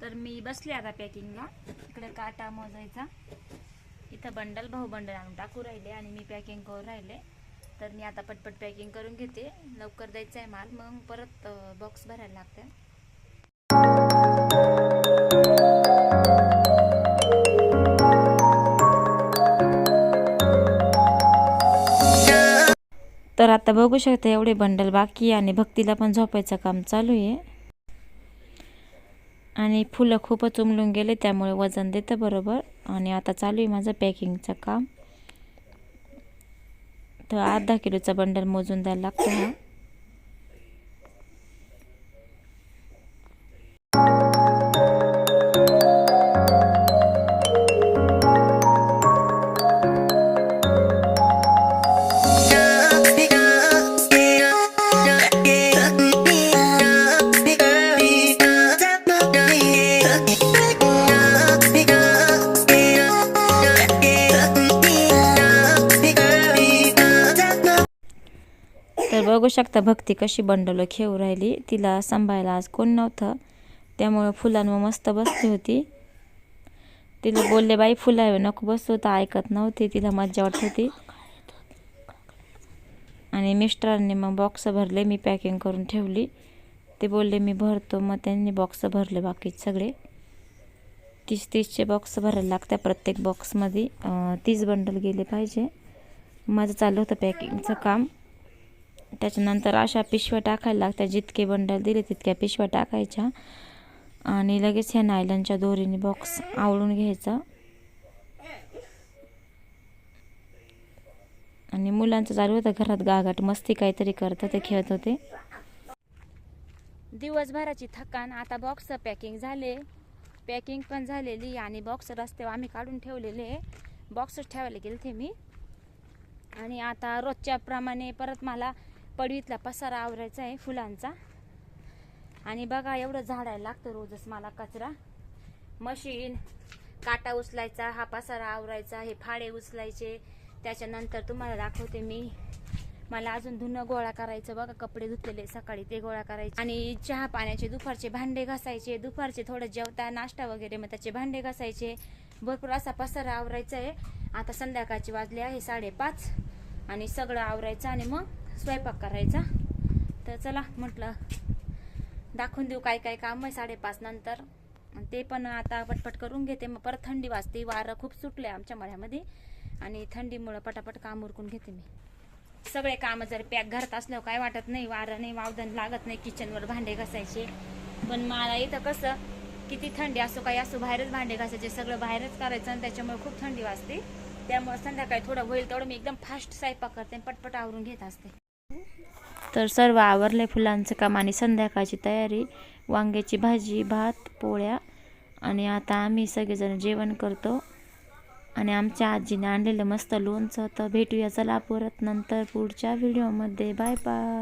तर मी बसले आता पॅकिंगला. इकडे काटा मोजायचा. इथं बंडल भाऊ बंडल आणून टाकू राहिले आणि मी पॅकिंग करून राहिले. तर मी आता पटपट पॅकिंग करून घेते. लवकर द्यायचं आहे माल मग परत बॉक्स भरायला लागते तर आता बघू शकता एवढे बंडल बाकी आहे आणि भक्तीला पण झोपायचं काम चालू आहे. आणि फुलं खूपच उमलून गेले त्यामुळे वजन देतं बरोबर. आणि आता चालू आहे माझं पॅकिंगचं काम. तर अर्धा किलोचा बंडल मोजून द्यायला लागतो हा बघू शकता भक्ती कशी बंडलं खेळू राहिली. तिला सांभाळायला आज कोण नव्हतं. त्यामुळं फुलांवर मस्त बसली होती. तिला बोलले बाई फुलावर नको बसू तर ऐकत नव्हती तिला मज्जा वाटत होती. आणि मिस्टरांनी मग बॉक्स भरले मी पॅकिंग करून ठेवली. ते बोलले मी भरतो. मग त्यांनी बॉक्स भरले बाकी सगळे. तीस तीसचे बॉक्स भरायला लागतात प्रत्येक बॉक्समध्ये तीस बंडल गेले पाहिजे. माझं चालू होतं पॅकिंगचं काम. त्याच्यानंतर अशा पिशव्या टाकायला लागतात. जितके बंडल दिले तितक्या पिशव्या टाकायच्या. आणि लगेच ह्या नायलनच्या दोरीने बॉक्स आवळून घ्यायचा. आणि मुलांचं चालू होतं. घरात गागाट मस्ती काहीतरी करतं ते खेळत होते. दिवसभराची थकान. आता बॉक्स पॅकिंग झाले. पॅकिंग पण झालेली आणि बॉक्स रस्त्यावर आम्ही काढून ठेवलेले. बॉक्सच ठेवायला गेले ते मी. आणि आता रोजच्या प्रमाणे परत मला पडवीतला पसारा आवरायचा आहे फुलांचा. आणि बघा एवढं झाडायला लागतं रोजच मला कचरा. मशीन काटा उचलायचा हा पसारा आवरायचा हे फाडे उचलायचे. त्याच्यानंतर तुम्हाला दाखवते मी. मला अजून धुणं गोळा करायचं. बघा कपडे धुतलेले सकाळी ते गोळा करायचे. आणि चहा पाण्याचे दुपारचे भांडे घासायचे. दुपारचे थोडं जेवता नाश्ता वगैरे मग त्याचे भांडे घासायचे. भरपूर असा पसारा आवरायचा आहे. आता संध्याकाळची वाजले आहे साडेपाच. आणि सगळं आवरायचं आणि मग स्वयंपाक करायचा. तर चला म्हटलं दाखवून देऊ काय काय काम आहे साडेपाच नंतर. आणि ते पण आता पटपट करून घेते. मग परत थंडी वाजते. वारं खूप सुटले आमच्या मळ्यामध्ये. आणि थंडीमुळं पटापट काम उरकून घेते मी. सगळे कामं जर पॅक घरात असल्यावर काय वाटत नाही. वारं नाही वावदन लागत नाही. किचनवर भांडे घासायचे. पण मला इथं कसं किती थंडी असो काही असो बाहेरच भांडे घासायचे. सगळं बाहेरच करायचं आणि त्याच्यामुळे खूप थंडी वाजते. त्यामुळे संध्याकाळी थोडं होईल तेवढं मी एकदम फास्ट स्वयंपाक करते आणि पटपट आवरून घेत असते. तर सर्व आवरले फुलांचं काम आणि संध्याकाळची तयारी वांग्याची भाजी भात पोळ्या आणि आता आम्ही सगळेजण जेवण करतो. आणि आमच्या आजीने आणलेलं मस्त लोणचं तर भेटूया चला परत नंतर पुढच्या व्हिडिओमध्ये. Bye bye.